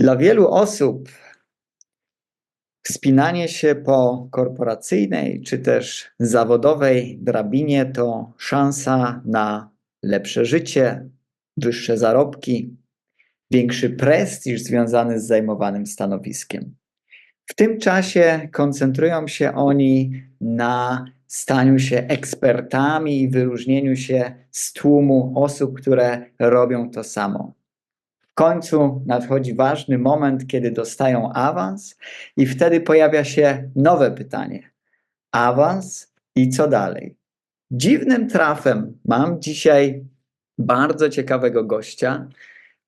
Dla wielu osób wspinanie się po korporacyjnej czy też zawodowej drabinie to szansa na lepsze życie, wyższe zarobki, większy prestiż związany z zajmowanym stanowiskiem. W tym czasie koncentrują się oni na staniu się ekspertami i wyróżnieniu się z tłumu osób, które robią to samo. W końcu nadchodzi ważny moment, kiedy dostają awans, i wtedy pojawia się nowe pytanie: awans i co dalej? Dziwnym trafem mam dzisiaj bardzo ciekawego gościa,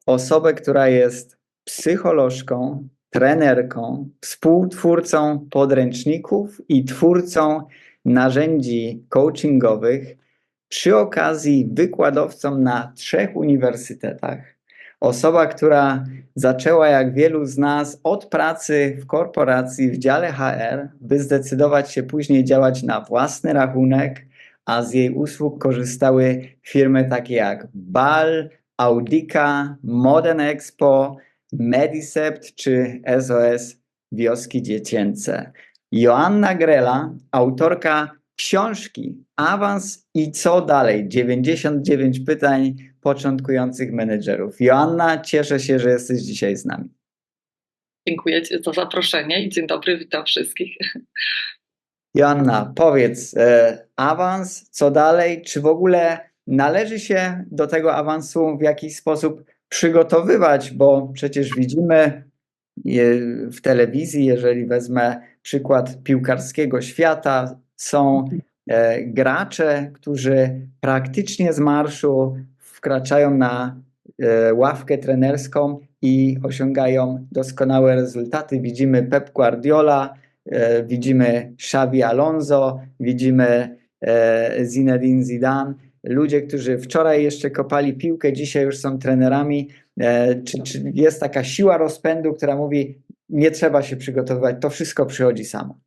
osobę, która jest psycholożką, trenerką, współtwórcą podręczników i twórcą narzędzi coachingowych, przy okazji wykładowcą na trzech uniwersytetach. Osoba, która zaczęła, jak wielu z nas, od pracy w korporacji w dziale HR, by zdecydować się później działać na własny rachunek, a z jej usług korzystały firmy takie jak BAL, Audica, Modern Expo, Medicept czy SOS Wioski Dziecięce. Joanna Grela, autorka książki Awans i co dalej? 99 pytań początkujących menedżerów. Joanna, cieszę się, że jesteś dzisiaj z nami. Dziękuję Ci za zaproszenie i dzień dobry, witam wszystkich. Joanna, powiedz, e, awans, co dalej? Czy w ogóle należy się do tego awansu w jakiś sposób przygotowywać? Bo przecież widzimy w telewizji, jeżeli wezmę przykład piłkarskiego świata, są e, gracze, którzy praktycznie z marszu wkraczają na e, ławkę trenerską i osiągają doskonałe rezultaty. Widzimy Pep Guardiola, e, widzimy Xavi Alonso, widzimy Zinedine Zidane. Ludzie, którzy wczoraj jeszcze kopali piłkę, dzisiaj już są trenerami. E, czy, czy jest taka siła rozpędu, która mówi, nie trzeba się przygotowywać, to wszystko przychodzi samo.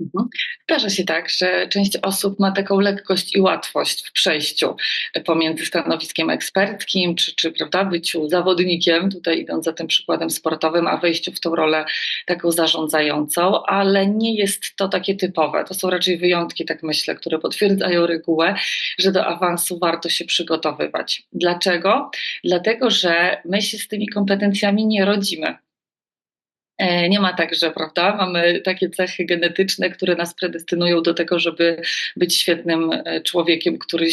Mhm. Zdarza się tak, że część osób ma taką lekkość i łatwość w przejściu pomiędzy stanowiskiem eksperckim, czy, czy prawda, byciu zawodnikiem, tutaj idąc za tym przykładem sportowym, a wejściu w tą rolę taką zarządzającą, ale nie jest to takie typowe. To są raczej wyjątki, tak myślę, które potwierdzają regułę, że do awansu warto się przygotowywać. Dlaczego? Dlatego, że my się z tymi kompetencjami nie rodzimy. E, nie ma tak, że prawda, mamy takie cechy genetyczne, które nas predestynują do tego, żeby być świetnym e, człowiekiem, który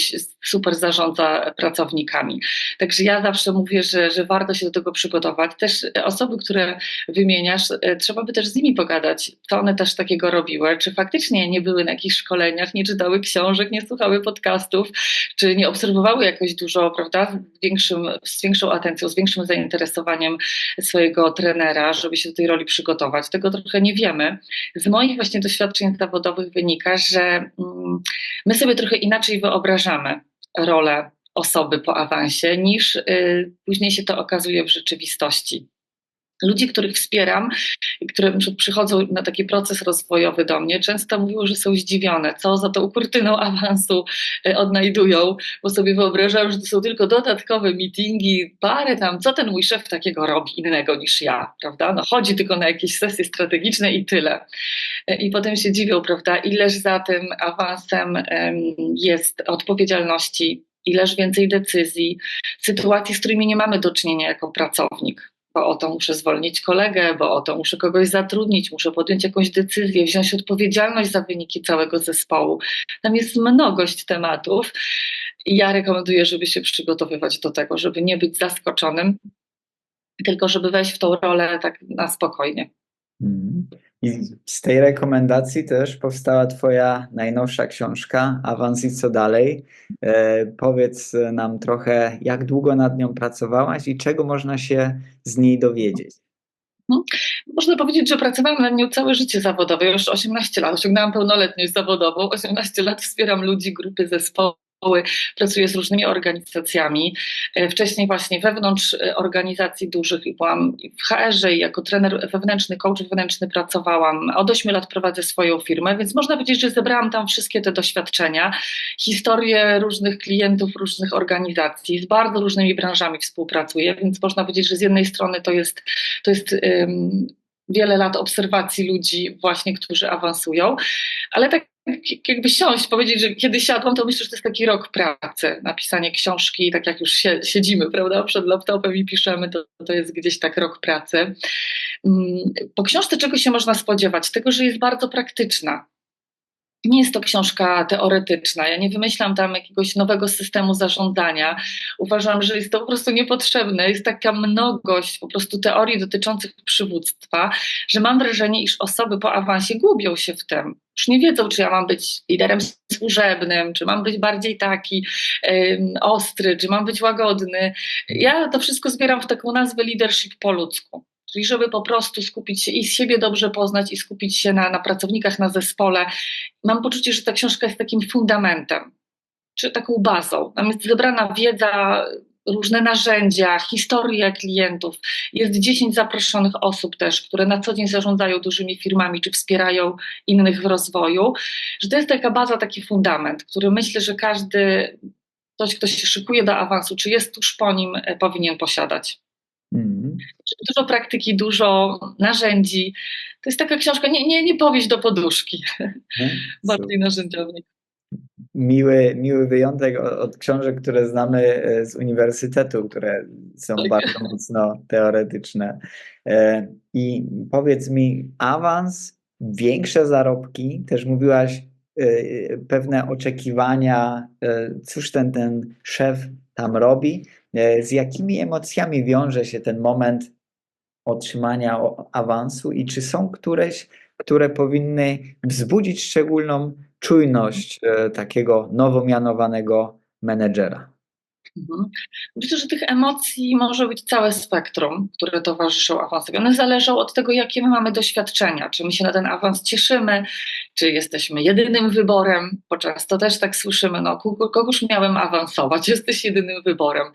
super zarządza pracownikami. Także ja zawsze mówię, że, że warto się do tego przygotować. Też osoby, które wymieniasz, e, trzeba by też z nimi pogadać, co one też takiego robiły, czy faktycznie nie były na jakichś szkoleniach, nie czytały książek, nie słuchały podcastów, czy nie obserwowały jakoś dużo, prawda, z, większym, z większą atencją, z większym zainteresowaniem swojego trenera, żeby się do tej roli przygotować. Tego trochę nie wiemy. Z moich właśnie doświadczeń zawodowych wynika, że mm, my sobie trochę inaczej wyobrażamy rolę osoby po awansie, niż y, później się to okazuje w rzeczywistości ludzi, których wspieram, które przychodzą na taki proces rozwojowy do mnie, często mówią, że są zdziwione, co za tą kurtyną awansu e, odnajdują, bo sobie wyobrażam, że to są tylko dodatkowe meetingi, parę tam, co ten mój szef takiego robi innego niż ja, prawda? No chodzi tylko na jakieś sesje strategiczne i tyle. E, I potem się dziwią, prawda, ileż za tym awansem jest odpowiedzialności, ileż więcej decyzji, sytuacji, z którymi nie mamy do czynienia jako pracownik bo o to muszę zwolnić kolegę, bo o to muszę kogoś zatrudnić, muszę podjąć jakąś decyzję, wziąć odpowiedzialność za wyniki całego zespołu. Tam jest mnogość tematów i ja rekomenduję, żeby się przygotowywać do tego, żeby nie być zaskoczonym, tylko żeby wejść w tą rolę tak na spokojnie. I z tej rekomendacji też powstała Twoja najnowsza książka, Awans i co dalej. E, powiedz nam trochę, jak długo nad nią pracowałaś i czego można się z niej dowiedzieć. Mhm. Można powiedzieć, że pracowałam nad nią całe życie zawodowe, już 18 lat. Osiągnęłam pełnoletność zawodową, 18 lat wspieram ludzi, grupy, zespoły pracuję z różnymi organizacjami. E, Wcześniej właśnie wewnątrz e, organizacji dużych i byłam w HR-ze i jako trener wewnętrzny, coach wewnętrzny pracowałam. Od 8 lat prowadzę swoją firmę, więc można powiedzieć, że zebrałam tam wszystkie te doświadczenia, historie różnych klientów, różnych organizacji, z bardzo różnymi branżami współpracuję, więc można powiedzieć, że z jednej strony to jest, to jest um, wiele lat obserwacji ludzi właśnie, którzy awansują, ale tak jakby siąść, powiedzieć, że kiedy siadłam, to myślę, że to jest taki rok pracy, napisanie książki, tak jak już siedzimy, prawda, przed laptopem i piszemy, to, to jest gdzieś tak rok pracy. Po książce czego się można spodziewać? Tego, że jest bardzo praktyczna, nie jest to książka teoretyczna. Ja nie wymyślam tam jakiegoś nowego systemu zarządzania. Uważam, że jest to po prostu niepotrzebne. Jest taka mnogość po prostu teorii dotyczących przywództwa, że mam wrażenie, iż osoby po awansie gubią się w tym. Już nie wiedzą, czy ja mam być liderem służebnym, czy mam być bardziej taki ostry, czy mam być łagodny. Ja to wszystko zbieram w taką nazwę leadership po ludzku. Czyli żeby po prostu skupić się i siebie dobrze poznać i skupić się na, na pracownikach, na zespole. Mam poczucie, że ta książka jest takim fundamentem, czy taką bazą. Tam jest zebrana wiedza, różne narzędzia, historie klientów. Jest 10 zaproszonych osób też, które na co dzień zarządzają dużymi firmami, czy wspierają innych w rozwoju. Że to jest taka baza, taki fundament, który myślę, że każdy ktoś, kto się szykuje do awansu, czy jest tuż po nim, e, powinien posiadać. Mm. Dużo praktyki, dużo narzędzi. To jest taka książka, nie, nie, nie powieść do poduszki, hmm. bardziej narzędziownik. Miły, miły wyjątek od, od, książek, które znamy e, z uniwersytetu, które są tak. bardzo mocno teoretyczne. E, I powiedz mi, awans, większe zarobki, też mówiłaś e, pewne oczekiwania, cóż ten, ten szef tam robi. Z jakimi emocjami wiąże się ten moment otrzymania awansu i czy są któreś, które powinny wzbudzić szczególną czujność e, takiego nowo mianowanego menedżera? Mhm. Myślę, że tych emocji może być całe spektrum, które towarzyszą awansowi. One zależą od tego, jakie my mamy doświadczenia, czy my się na ten awans cieszymy, czy jesteśmy jedynym wyborem, bo często też tak słyszymy, no kogoż miałem awansować, jesteś jedynym wyborem.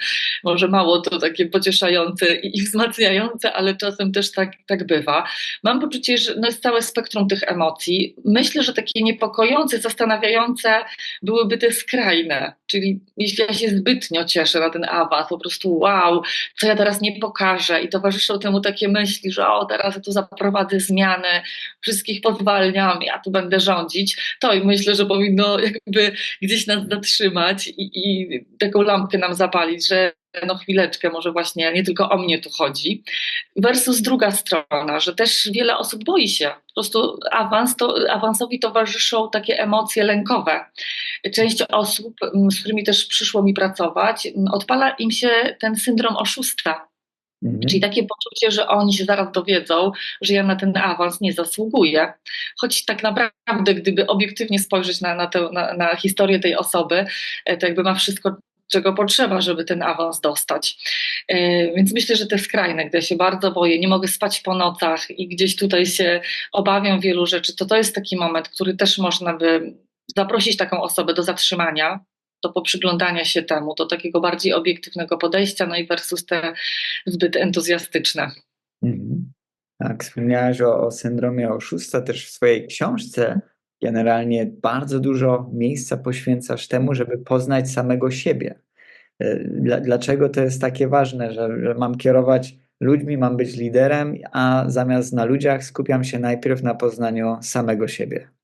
Może mało to takie pocieszające i wzmacniające, ale czasem też tak, tak bywa. Mam poczucie, że no jest całe spektrum tych emocji. Myślę, że takie niepokojące, zastanawiające byłyby te skrajne, czyli jeśli ja się zbytnio cieszę na ten awans, po prostu wow, co ja teraz nie pokażę. I towarzyszą temu takie myśli, że o teraz ja tu zaprowadzę zmiany, wszystkich pozwalniam, ja tu będę rządzić, to i myślę, że powinno jakby gdzieś nas zatrzymać i, i taką lampkę nam zapalić, że no chwileczkę, może właśnie nie tylko o mnie tu chodzi. Versus druga strona, że też wiele osób boi się. Po prostu awans, to, awansowi towarzyszą takie emocje lękowe. Część osób, z którymi też przyszło mi pracować, odpala im się ten syndrom oszustwa. Mhm. Czyli takie poczucie, że oni się zaraz dowiedzą, że ja na ten awans nie zasługuję. Choć tak naprawdę, gdyby obiektywnie spojrzeć na, na, tę, na, na historię tej osoby, e, to jakby ma wszystko czego potrzeba, żeby ten awans dostać. E, więc myślę, że te skrajne, gdy ja się bardzo boję, nie mogę spać po nocach i gdzieś tutaj się obawiam wielu rzeczy, to to jest taki moment, który też można by zaprosić taką osobę do zatrzymania, do poprzyglądania się temu, do takiego bardziej obiektywnego podejścia, no i versus te zbyt entuzjastyczne. Mhm. Tak, wspomniałaś o, o syndromie oszusta też w swojej książce generalnie bardzo dużo miejsca poświęcasz temu, żeby poznać samego siebie. E, dlaczego to jest takie ważne, że, że mam kierować ludźmi, mam być liderem, a zamiast na ludziach skupiam się najpierw na poznaniu samego siebie?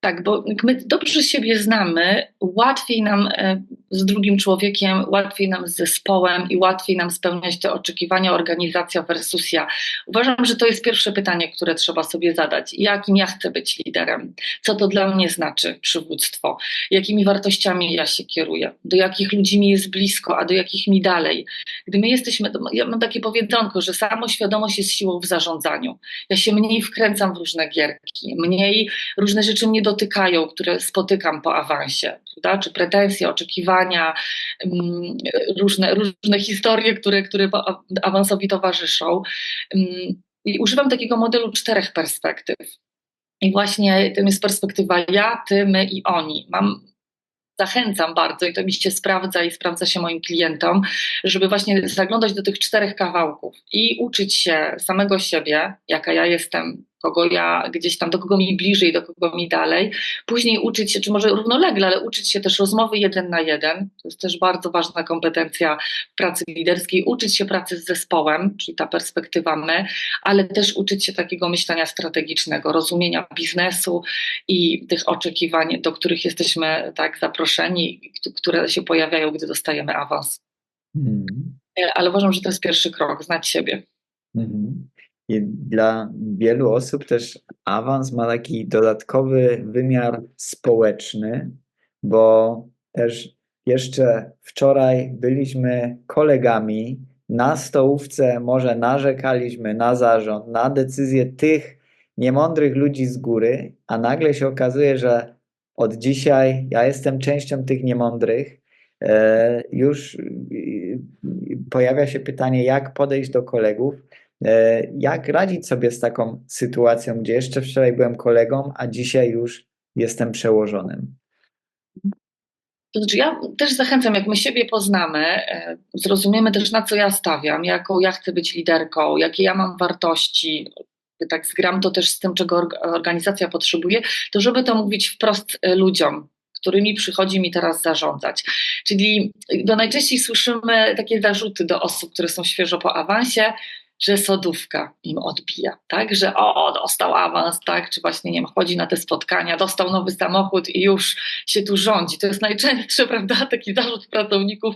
Tak, bo my dobrze siebie znamy, łatwiej nam e, z drugim człowiekiem, łatwiej nam z zespołem i łatwiej nam spełniać te oczekiwania organizacja versus ja. Uważam, że to jest pierwsze pytanie, które trzeba sobie zadać. Jakim ja chcę być liderem? Co to dla mnie znaczy przywództwo? Jakimi wartościami ja się kieruję? Do jakich ludzi mi jest blisko, a do jakich mi dalej? Gdy my jesteśmy, ja mam takie powiedzonko, że samoświadomość jest siłą w zarządzaniu. Ja się mniej wkręcam w różne gierki, mniej różne rzeczy mnie dotykają, które spotykam po awansie, prawda? czy pretensje, oczekiwania, mm, różne, różne historie, które, które awansowi towarzyszą. Mm, I używam takiego modelu czterech perspektyw. I właśnie tym jest perspektywa ja, ty, my i oni. Mam zachęcam bardzo i to mi się sprawdza i sprawdza się moim klientom, żeby właśnie zaglądać do tych czterech kawałków i uczyć się samego siebie, jaka ja jestem, kogo ja gdzieś tam, do kogo mi bliżej, do kogo mi dalej. Później uczyć się, czy może równolegle, ale uczyć się też rozmowy jeden na jeden. To jest też bardzo ważna kompetencja pracy liderskiej. Uczyć się pracy z zespołem, czyli ta perspektywa my, ale też uczyć się takiego myślenia strategicznego, rozumienia biznesu i tych oczekiwań, do których jesteśmy tak zaproszeni, które się pojawiają, gdy dostajemy awans. Mhm. Ale uważam, że to jest pierwszy krok, znać siebie. Mhm. I dla wielu osób też awans ma taki dodatkowy wymiar społeczny, bo też jeszcze wczoraj byliśmy kolegami, na stołówce może narzekaliśmy na zarząd, na decyzje tych niemądrych ludzi z góry, a nagle się okazuje, że od dzisiaj ja jestem częścią tych niemądrych. E, już pojawia się pytanie, jak podejść do kolegów jak radzić sobie z taką sytuacją, gdzie jeszcze wczoraj byłem kolegą, a dzisiaj już jestem przełożonym? Znaczy, ja też zachęcam, jak my siebie poznamy, e, zrozumiemy też, na co ja stawiam, jaką ja chcę być liderką, jakie ja mam wartości, tak zgram to też z tym, czego organizacja potrzebuje, to żeby to mówić wprost e, ludziom, którymi przychodzi mi teraz zarządzać. Czyli bo najczęściej słyszymy takie zarzuty do osób, które są świeżo po awansie, że sodówka im odbija, tak? Że o, dostał awans, tak? Czy właśnie, nie wiem, chodzi na te spotkania, dostał nowy samochód i już się tu rządzi. To jest najczęstszy, prawda, taki zarzut pracowników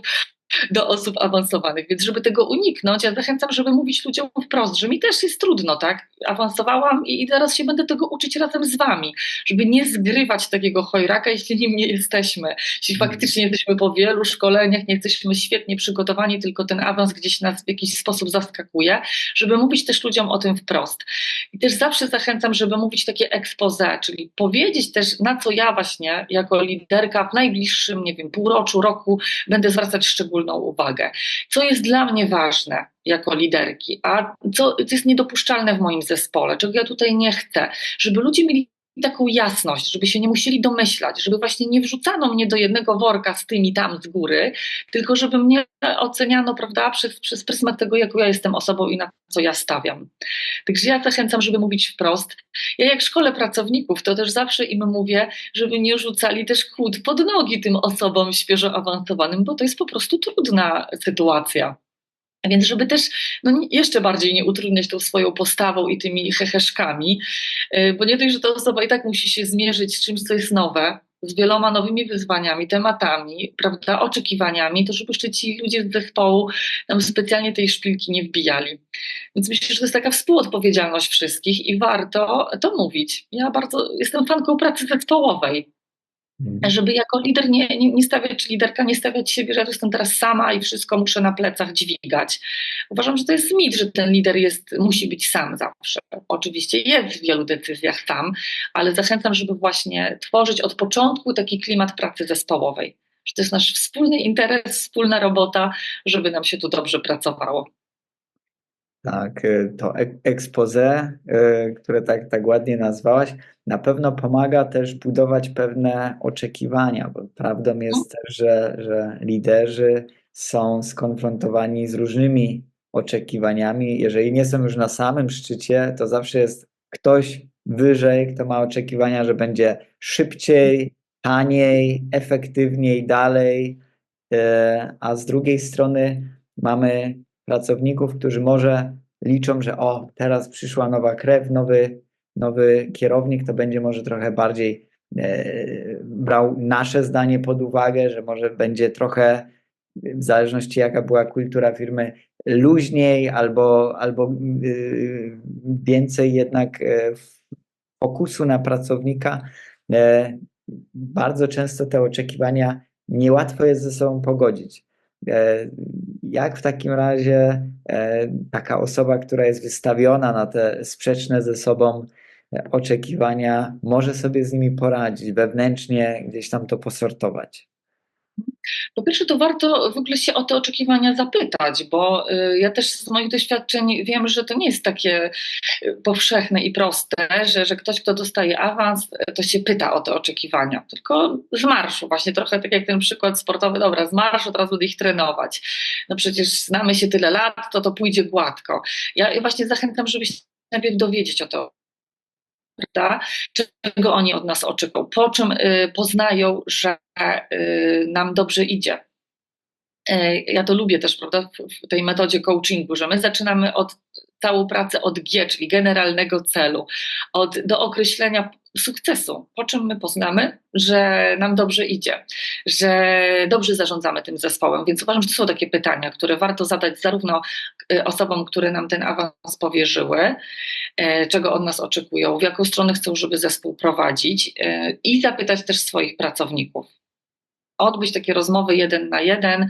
do osób awansowanych. Więc żeby tego uniknąć, ja zachęcam, żeby mówić ludziom wprost, że mi też jest trudno, tak? Awansowałam i, i teraz się będę tego uczyć razem z wami, żeby nie zgrywać takiego chojraka, jeśli nim nie jesteśmy. Jeśli mhm. faktycznie jesteśmy po wielu szkoleniach, nie jesteśmy świetnie przygotowani, tylko ten awans gdzieś nas w jakiś sposób zaskakuje, żeby mówić też ludziom o tym wprost. I też zawsze zachęcam, żeby mówić takie expose, czyli powiedzieć też, na co ja właśnie jako liderka w najbliższym, nie wiem, półroczu, roku będę zwracać szczególną szczególną uwagę. Co jest dla mnie ważne jako liderki, a co jest niedopuszczalne w moim zespole, czego ja tutaj nie chcę, żeby ludzie mieli taką jasność, żeby się nie musieli domyślać, żeby właśnie nie wrzucano mnie do jednego worka z tymi tam z góry, tylko żeby mnie oceniano, prawda, przez, przez pryzmat tego, jaką ja jestem osobą i na co ja stawiam. Także ja zachęcam, żeby mówić wprost. Ja jak szkole pracowników, to też zawsze im mówię, żeby nie rzucali też kłód pod nogi tym osobom świeżo awansowanym, bo to jest po prostu trudna sytuacja. Więc żeby też no, jeszcze bardziej nie utrudniać tą swoją postawą i tymi heheszkami, y, bo nie dość, że ta osoba i tak musi się zmierzyć z czymś, co jest nowe, z wieloma nowymi wyzwaniami, tematami, prawda, oczekiwaniami, to żeby jeszcze ci ludzie z zespołu tam specjalnie tej szpilki nie wbijali. Więc myślę, że to jest taka współodpowiedzialność wszystkich i warto to mówić. Ja bardzo jestem fanką pracy zespołowej. Mhm. Żeby jako lider nie, nie, nie stawiać, czy liderka nie stawiać siebie, że ja jestem teraz sama i wszystko muszę na plecach dźwigać. Uważam, że to jest mit, że ten lider jest, musi być sam zawsze. Oczywiście jest w wielu decyzjach sam, ale zachęcam, żeby właśnie tworzyć od początku taki klimat pracy zespołowej. Że to jest nasz wspólny interes, wspólna robota, żeby nam się tu dobrze pracowało. Tak, y, to expose, y, które tak, tak ładnie nazwałaś, na pewno pomaga też budować pewne oczekiwania, bo prawdą jest też, że, że liderzy są skonfrontowani z różnymi oczekiwaniami. Jeżeli nie są już na samym szczycie, to zawsze jest ktoś wyżej, kto ma oczekiwania, że będzie szybciej, taniej, efektywniej, dalej, y, a z drugiej strony mamy pracowników, którzy może liczą, że o, teraz przyszła nowa krew, nowy, nowy kierownik, to będzie może trochę bardziej e, brał nasze zdanie pod uwagę, że może będzie trochę w zależności jaka była kultura firmy, luźniej albo, albo y, więcej jednak e, fokusu na pracownika. E, bardzo często te oczekiwania niełatwo jest ze sobą pogodzić. E, jak w takim razie e, taka osoba, która jest wystawiona na te sprzeczne ze sobą e, oczekiwania, może sobie z nimi poradzić, wewnętrznie gdzieś tam to posortować? Po pierwsze, to warto w ogóle się o te oczekiwania zapytać, bo y, ja też z moich doświadczeń wiem, że to nie jest takie y, powszechne i proste, że, że ktoś, kto dostaje awans, y, to się pyta o te oczekiwania, tylko z marszu, właśnie trochę tak jak ten przykład sportowy, dobra, z marszu teraz będę ich trenować. No przecież znamy się tyle lat, to to pójdzie gładko. Ja właśnie zachęcam, żeby się najpierw dowiedzieć o to, prawda? czego oni od nas oczekują, po czym y, poznają, że y, nam dobrze idzie. Y, Ja to lubię też, prawda, w- tej metodzie coachingu, że my zaczynamy od całą pracę od G, czyli generalnego celu, od, do określenia sukcesu, po czym my poznamy, że nam dobrze idzie, że dobrze zarządzamy tym zespołem. Więc uważam, że to są takie pytania, które warto zadać zarówno y, osobom, które nam ten awans powierzyły, e, czego od nas oczekują, w jaką stronę chcą, żeby zespół prowadzić e, i zapytać też swoich pracowników. Odbyć takie rozmowy jeden na jeden,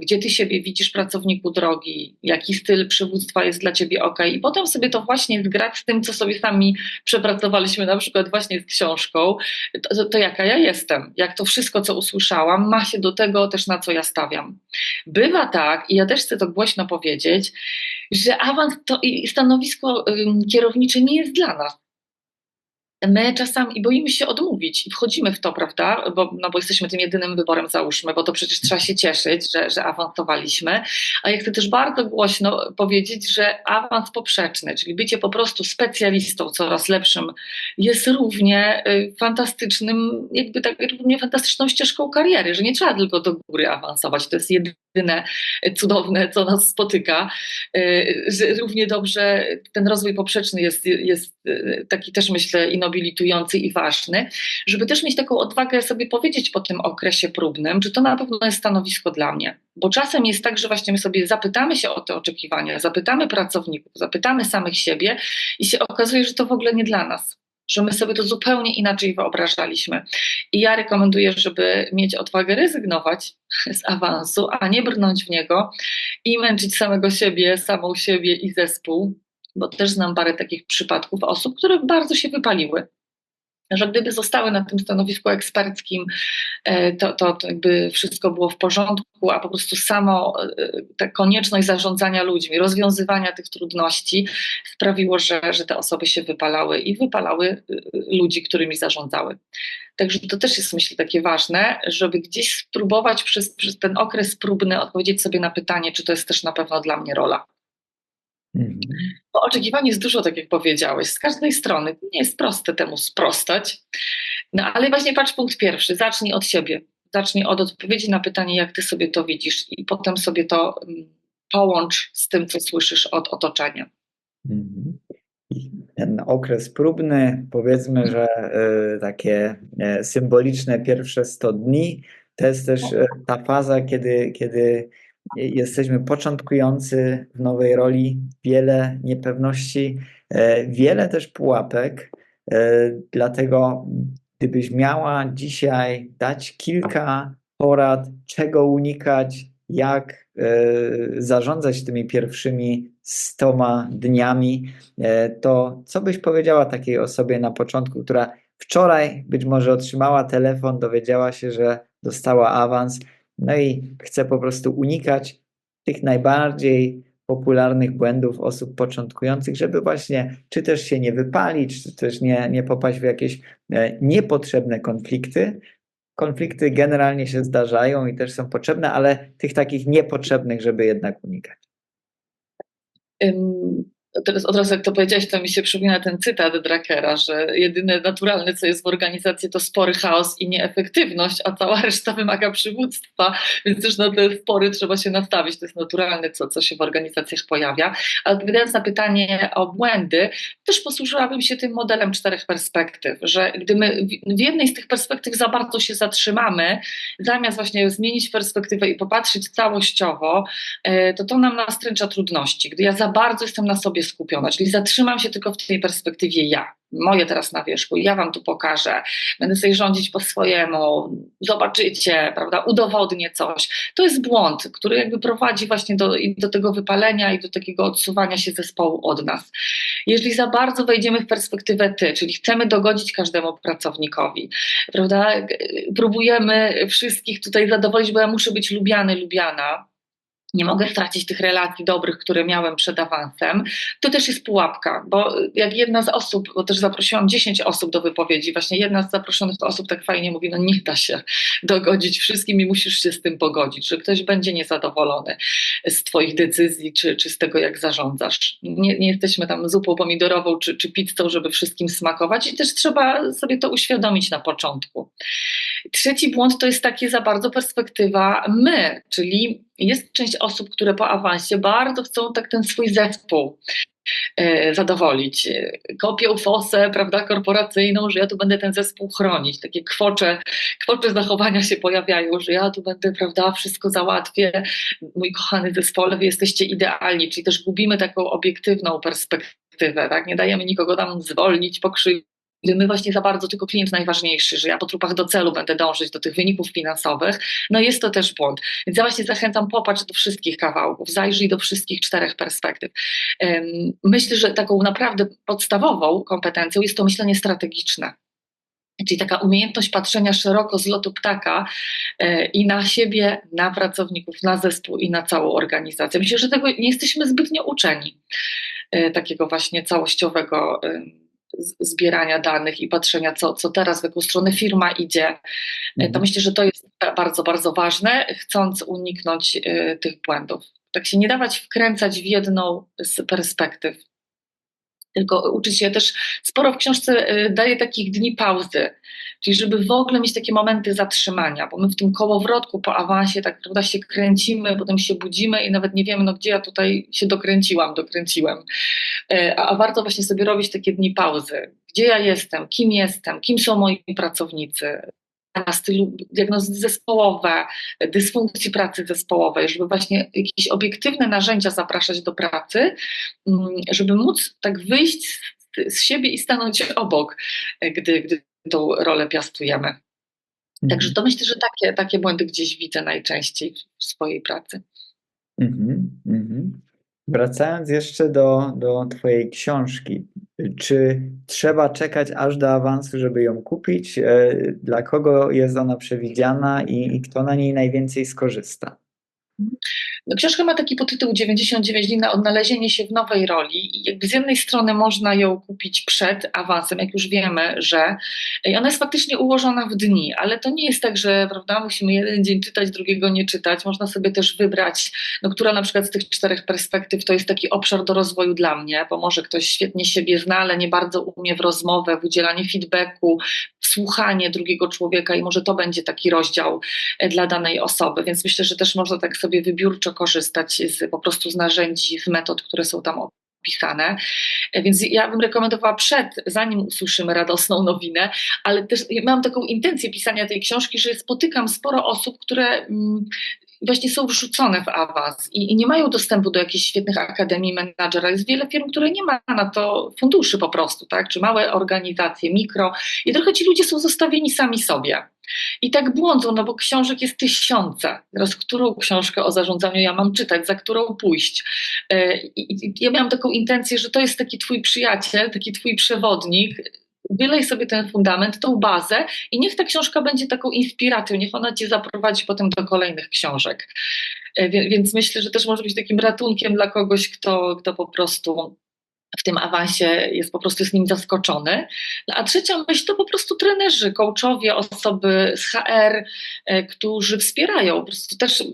gdzie ty siebie widzisz, pracowniku drogi, jaki styl przywództwa jest dla ciebie ok, i potem sobie to właśnie zgrać z tym, co sobie sami przepracowaliśmy, na przykład właśnie z książką, to, to, jaka ja jestem, jak to wszystko, co usłyszałam, ma się do tego też, na co ja stawiam. Bywa tak, i ja też chcę to głośno powiedzieć, że awans to i stanowisko kierownicze nie jest dla nas. My czasami boimy się odmówić i wchodzimy w to, prawda? Bo, no bo jesteśmy tym jedynym wyborem, załóżmy, bo to przecież trzeba się cieszyć, że, że awansowaliśmy. A ja chcę też bardzo głośno powiedzieć, że awans poprzeczny, czyli bycie po prostu specjalistą coraz lepszym, jest równie y, fantastycznym, jakby tak, równie fantastyczną ścieżką kariery, że nie trzeba tylko do góry awansować. To jest jedyne cudowne, co nas spotyka, y, że równie dobrze ten rozwój poprzeczny jest, jest y, taki też myślę i nobilitujący i ważny, żeby też mieć taką odwagę sobie powiedzieć po tym okresie próbnym, czy to na pewno jest stanowisko dla mnie. Bo czasem jest tak, że właśnie my sobie zapytamy się o te oczekiwania, zapytamy pracowników, zapytamy samych siebie i się okazuje, że to w ogóle nie dla nas. Że my sobie to zupełnie inaczej wyobrażaliśmy. I ja rekomenduję, żeby mieć odwagę rezygnować z awansu, a nie brnąć w niego i męczyć samego siebie, samą siebie i zespół, bo też znam parę takich przypadków osób, które bardzo się wypaliły. Że gdyby zostały na tym stanowisku eksperckim, e, to, to, to jakby wszystko było w porządku, a po prostu samo e, ta konieczność zarządzania ludźmi, rozwiązywania tych trudności sprawiło, że, że te osoby się wypalały i wypalały e, ludzi, którymi zarządzały. Także to też jest myślę takie ważne, żeby gdzieś spróbować przez, przez ten okres próbny odpowiedzieć sobie na pytanie, czy to jest też na pewno dla mnie rola. Mhm. Bo oczekiwań jest dużo, tak jak powiedziałeś, z każdej strony. Nie jest proste temu sprostać. No ale właśnie patrz punkt pierwszy. Zacznij od siebie. Zacznij od odpowiedzi na pytanie, jak ty sobie to widzisz, i potem sobie to mm, połącz z tym, co słyszysz od otoczenia. Mhm. Ten okres próbny, powiedzmy, że e, takie e, symboliczne pierwsze 100 dni, to jest też e, ta faza, kiedy, kiedy jesteśmy początkujący w nowej roli, wiele niepewności, e, wiele też pułapek. E, Dlatego, gdybyś miała dzisiaj dać kilka porad, czego unikać, jak e, zarządzać tymi pierwszymi 100 dniami, to co byś powiedziała takiej osobie na początku, która wczoraj być może otrzymała telefon, dowiedziała się, że dostała awans, no i chce po prostu unikać tych najbardziej popularnych błędów osób początkujących, żeby właśnie czy też się nie wypalić, czy też nie, nie popaść w jakieś e, niepotrzebne konflikty. Konflikty generalnie się zdarzają i też są potrzebne, ale tych takich niepotrzebnych, żeby jednak unikać. Teraz od razu jak to powiedziałeś, to mi się przypomina ten cytat Drakera, że jedyne naturalne, co jest w organizacji, to spory chaos i nieefektywność, a cała reszta wymaga przywództwa, więc też na te spory trzeba się nastawić. To jest naturalne, co, co się w organizacjach pojawia. A odpowiadając na pytanie o błędy, też posłużyłabym się tym modelem czterech perspektyw, że gdy my w- w jednej z tych perspektyw za bardzo się zatrzymamy, zamiast właśnie zmienić perspektywę i popatrzeć całościowo, e, to to nam nastręcza trudności. Gdy ja za bardzo jestem na sobie skupiona, czyli zatrzymam się tylko w tej perspektywie ja, moje teraz na wierzchu, ja wam tu pokażę, będę sobie rządzić po swojemu, zobaczycie, prawda, udowodnię coś. To jest błąd, który jakby prowadzi właśnie do, do tego wypalenia i do takiego odsuwania się zespołu od nas. Jeżeli za bardzo wejdziemy w perspektywę ty, czyli chcemy dogodzić każdemu pracownikowi, prawda, próbujemy wszystkich tutaj zadowolić, bo ja muszę być lubiany, lubiana, nie mogę stracić tych relacji dobrych, które miałem przed awansem, to też jest pułapka, bo jak jedna z osób, bo też zaprosiłam 10 osób do wypowiedzi, właśnie jedna z zaproszonych osób tak fajnie mówi, no nie da się dogodzić wszystkim i musisz się z tym pogodzić, że ktoś będzie niezadowolony z twoich decyzji, czy, czy z tego, jak zarządzasz. Nie, nie jesteśmy tam zupą pomidorową, czy, czy pizzą, żeby wszystkim smakować i też trzeba sobie to uświadomić na początku. Trzeci błąd to jest takie za bardzo perspektywa my, czyli jest część osób, które po awansie bardzo chcą tak ten swój zespół e, zadowolić. Kopią fosę, prawda, korporacyjną, że ja tu będę ten zespół chronić. Takie kwocze, kwocze zachowania się pojawiają, że ja tu będę, prawda, wszystko załatwię. Mój kochany zespole, wy jesteście idealni, czyli też gubimy taką obiektywną perspektywę, tak? Nie dajemy nikogo tam zwolnić, pokrzywdzić my właśnie za bardzo tylko klient najważniejszy, że ja po trupach do celu będę dążyć, do tych wyników finansowych, no jest to też błąd. Więc ja właśnie zachęcam, popatrz do wszystkich kawałków, zajrzyj do wszystkich czterech perspektyw. Myślę, że taką naprawdę podstawową kompetencją jest to myślenie strategiczne. Czyli taka umiejętność patrzenia szeroko z lotu ptaka e, i na siebie, na pracowników, na zespół i na całą organizację. Myślę, że tego nie jesteśmy zbytnio uczeni, e, takiego właśnie całościowego zbierania danych i patrzenia, co, co teraz, w jaką stronę firma idzie, e, to mhm. myślę, że to jest bardzo, bardzo ważne, chcąc uniknąć y, tych błędów. Tak się nie dawać wkręcać w jedną z perspektyw tylko uczyć się też sporo w książce y, daje takich dni pauzy, czyli żeby w ogóle mieć takie momenty zatrzymania, bo my w tym kołowrotku po awansie tak prawda się kręcimy, potem się budzimy i nawet nie wiemy, no gdzie ja tutaj się dokręciłam, dokręciłem. Y, a, a warto właśnie sobie robić takie dni pauzy. Gdzie ja jestem, kim jestem, kim są moi pracownicy, stylu diagnozy zespołowe, dysfunkcji pracy zespołowej, żeby właśnie jakieś obiektywne narzędzia zapraszać do pracy, mm, żeby móc tak wyjść z, z siebie i stanąć obok, gdy, gdy tą rolę piastujemy. Także to myślę, że takie, takie błędy gdzieś widzę najczęściej w swojej pracy. Mm -hmm. Wracając jeszcze do, do Twojej książki, czy trzeba czekać aż do awansu, żeby ją kupić? E, dla kogo jest ona przewidziana i, i kto na niej najwięcej skorzysta? No, książka ma taki podtytuł 99 dni na odnalezienie się w nowej roli i jakby z jednej strony można ją kupić przed awansem, jak już wiemy, że ona jest faktycznie ułożona w dni, ale to nie jest tak, że prawda, musimy jeden dzień czytać, drugiego nie czytać. Można sobie też wybrać, no, która na przykład z tych czterech perspektyw to jest taki obszar do rozwoju dla mnie, bo może ktoś świetnie siebie zna, ale nie bardzo umie w rozmowę, w udzielanie feedbacku, w słuchanie drugiego człowieka i może to będzie taki rozdział e, dla danej osoby, więc myślę, że też można tak sobie wybiórczo korzystać z, po prostu z narzędzi, z metod, które są tam opisane. Więc ja bym rekomendowała przed, zanim usłyszymy radosną nowinę, ale też mam taką intencję pisania tej książki, że spotykam sporo osób, które mm, właśnie są wrzucone w awans i, i, nie mają dostępu do jakichś świetnych akademii menadżera. Jest wiele firm, które nie ma na to funduszy po prostu, tak? czy małe organizacje, mikro i trochę ci ludzie są zostawieni sami sobie. I tak błądzą, no bo książek jest tysiące. Teraz którą książkę o zarządzaniu ja mam czytać, za którą pójść? E, I ja miałam taką intencję, że to jest taki twój przyjaciel, taki twój przewodnik, wylej sobie ten fundament, tą bazę i niech ta książka będzie taką inspiracją, niech ona cię zaprowadzi potem do kolejnych książek. E, więc myślę, że też może być takim ratunkiem dla kogoś, kto, kto po prostu w tym awansie jest po prostu z nim zaskoczony. No, a trzecia myśl to po prostu trenerzy, coachowie, osoby z HR, e, którzy wspierają, po prostu też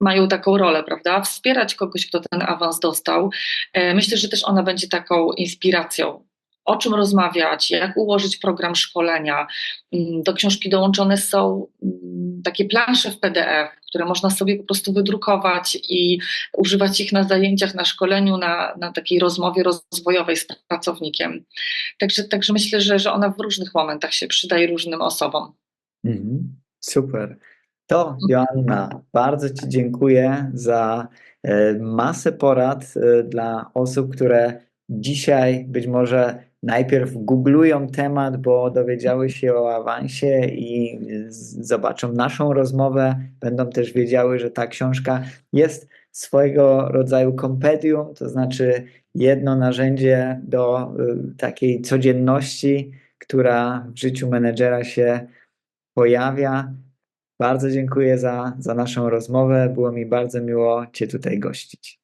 mają taką rolę, prawda? Wspierać kogoś, kto ten awans dostał. E, myślę, że też ona będzie taką inspiracją o czym rozmawiać, jak ułożyć program szkolenia. Mm, do książki dołączone są mm, takie plansze w PDF, które można sobie po prostu wydrukować i używać ich na zajęciach, na szkoleniu, na, na takiej rozmowie rozwojowej z pracownikiem. Także, także myślę, że, że ona w różnych momentach się przydaje różnym osobom. Mhm, super. To Joanna, bardzo Ci dziękuję za e, masę porad e, dla osób, które dzisiaj być może najpierw googlują temat, bo dowiedziały się o awansie i zobaczą naszą rozmowę, będą też wiedziały, że ta książka jest swojego rodzaju kompedium, to znaczy jedno narzędzie do y, takiej codzienności, która w życiu menedżera się pojawia. Bardzo dziękuję za, za naszą rozmowę. Było mi bardzo miło Cię tutaj gościć.